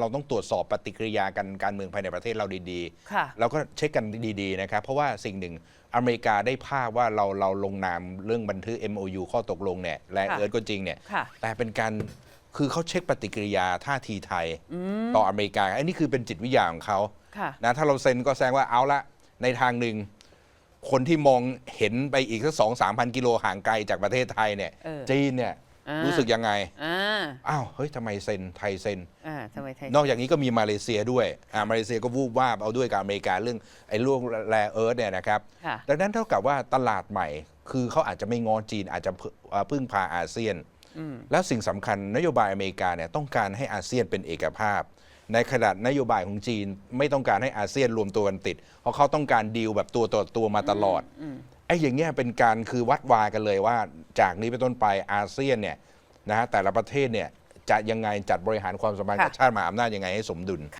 เราต้องตรวจสอบปฏิกิริยากันการเมืองภายในประเทศเราดีค่ะ ๆ แล้วก็เช็คกันดีๆนะครับ เพราะว่าสิ่งหนึ่งอเมริกาได้ภาพว่าเราเราลงนามเรื่องบันทึก MOU ข้อตกลงเนี่ยและค่ะเอิร์ธก็จริงเนี่ย ค่ะ แต่เป็นการคือเขาเช็คปฏิกิริยาท่าทีไทย ต่ออเมริกาอันนี้คือเป็นจิตวิทยาของเขาค่ะ นะถ้าเราเซ็นก็แสดงว่าเอาละในทางหนึ่ง คนที่มองเห็นไปอีกสักสองสามพันกิโลห่างไกลจากประเทศไทยเนี่ย เออจีนเนี่ย อ่ารู้สึกยังไง อ่า อ้าวเฮ้ยทำไมเซ็นไทยเซ็น อ่าทำไมไทย นอกจากนี้ก็มีมาเลเซียด้วยอ่ามาเลเซียก็วูบวาบเอาด้วยกับอเมริกาเรื่องไอ้ล่วงแรเอิร์ธเนี่ยนะครับ ค่ะ ดังนั้นเท่ากับว่าตลาดใหม่ คือเขาอาจจะไม่งอจีนอาจจะพึ่งอ่าพึ่งพาอาเซียนแล้วสิ่งสำคัญนโยบายอเมริกาเนี่ยต้องการให้อาเซียนเป็นเอกภาพ ในขณะนโยบายของจีนไม่ต้องการให้อาเซียนรวมตัวกันติด เพราะเขาต้องการดีลแบบตัวต่อตัวมาตลอดไอ้อย่างเงี้ยเป็นการคือวัดวากันเลยว่า จากนี้เป็นต้นไปอาเซียนเนี่ย นะฮะแต่ละประเทศเนี่ยจะยังไงจัดบริหารความสัมพันธ์กับค่ะชาติมหาอำนาจยังไงให้สมดุล